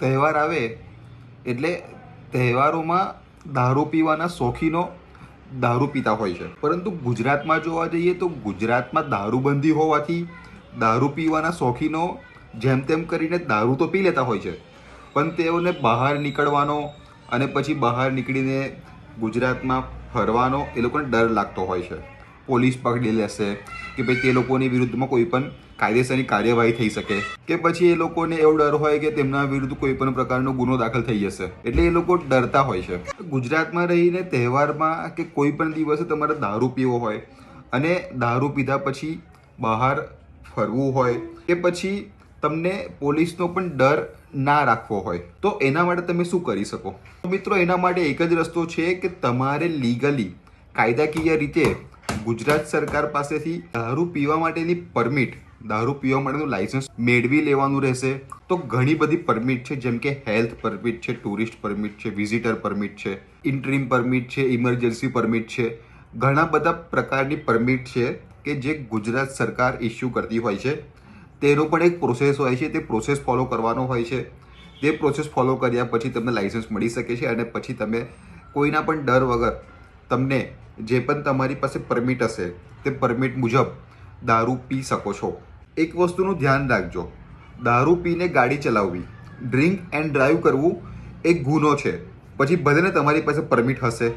તહેવાર આવે એટલે તહેવારોમાં દારૂ પીવાના શોખીનો દારૂ પીતા હોય છે. પરંતુ ગુજરાતમાં જોવા જઈએ તો ગુજરાતમાં દારૂબંધી હોવાથી દારૂ પીવાના શોખીનો જેમ તેમ કરીને દારૂ તો પી લેતા હોય છે. પણ તેઓને બહાર નીકળવાનો અને પછી બહાર નીકળીને ગુજરાતમાં ફરવાનો એ લોકોને ડર લાગતો હોય છે. પોલીસ પકડી લેશે કે ભાઈ તે લોકોની વિરુદ્ધમાં કોઈ પણ કાયદેસરની કાર્યવાહી થઈ શકે. કે પછી એ લોકોને એવો ડર હોય કે તેમના વિરુદ્ધ કોઈ પણ પ્રકારનો ગુનો દાખલ થઈ જશે. એટલે એ લોકો ડરતા હોય છે. ગુજરાતમાં રહીને તહેવારમાં કે કોઈ પણ દિવસે તમારે દારૂ પીવો હોય અને દારૂ પીધા પછી બહાર ફરવું હોય કે પછી તમને પોલીસનો પણ ડર ના રાખવો હોય, તો એના માટે તમે શું કરી શકો? મિત્રો, એના માટે એક જ રસ્તો છે કે તમારે લીગલી કાયદાકીય રીતે ગુજરાત સરકાર પાસેથી દારૂ પીવા માટેની પરમિટ દારૂ પીવા માટેનું લાયસન્સ મેળવી લેવાનું રહેશે. તો ઘણી બધી પરમિટ છે, જેમ કે હેલ્થ પરમિટ છે ટુરિસ્ટ પરમિટ છે વિઝિટર પરમિટ છે ઇન્ટ્રીમ પરમિટ છે ઇમરજન્સી પરમિટ છે. ઘણા બધા પ્રકારની પરમિટ છે કે જે ગુજરાત સરકાર ઇસ્યુ કરતી હોય છે. તેનો પણ એક પ્રોસેસ હોય છે, તે પ્રોસેસ ફોલો કરવાનો હોય છે. તે પ્રોસેસ ફોલો કર્યા પછી તમને લાઇસન્સ મળી શકે છે અને પછી તમે કોઈના પણ ડર વગર તમને જે પણ તમારી પાસે પરમિટ હશે, તે પરમિટ મુજબ દારૂ પી શકો છો. એક વસ્તુનું ધ્યાન રાખજો. દારૂ પીને ગાડી ચલાવવી ડ્રિંક એન્ડ ડ્રાઈવ કરવું એક ગુનો છે. પછી ભલે તમારી પાસે પરમિટ હશે